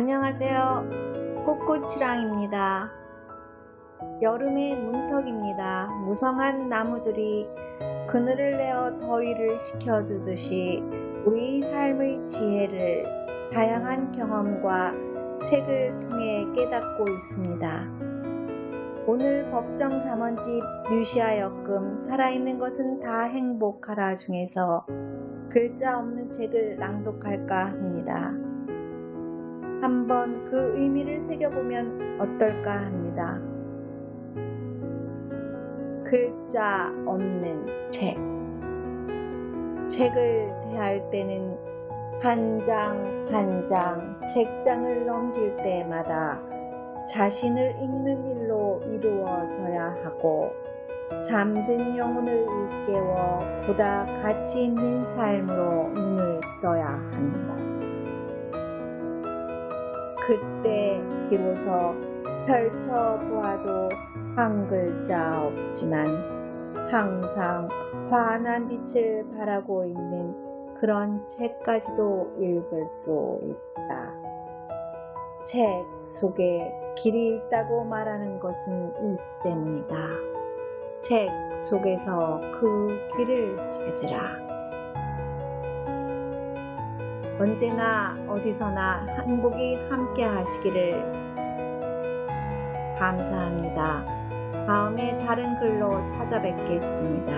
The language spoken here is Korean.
안녕하세요. 꽃꽃이랑입니다. 여름의 문턱입니다. 무성한 나무들이 그늘을 내어 더위를 식혀주듯이 우리 삶의 지혜를 다양한 경험과 책을 통해 깨닫고 있습니다. 오늘 법정 잠언집 역금 살아있는 것은 다 행복하라 중에서 글자 없는 책을 낭독할까 합니다. 한번 그 의미를 새겨보면 어떨까 합니다. 글자 없는 책. 책을 대할 때는 한 장 한 장 책장을 넘길 때마다 자신을 읽는 일로 이루어져야 하고 잠든 영혼을 일깨워 보다 가치 있는 삶으로 눈을 떠야 합니다. 그때 비로소 펼쳐보아도 한 글자 없지만 항상 환한 빛을 바라고 있는 그런 책까지도 읽을 수 있다. 책 속에 길이 있다고 말하는 것은 이 때문이다. 책 속에서 그 길을 찾으라. 언제나 어디서나 행복이 함께 하시기를 감사합니다. 다음에 다른 글로 찾아뵙겠습니다.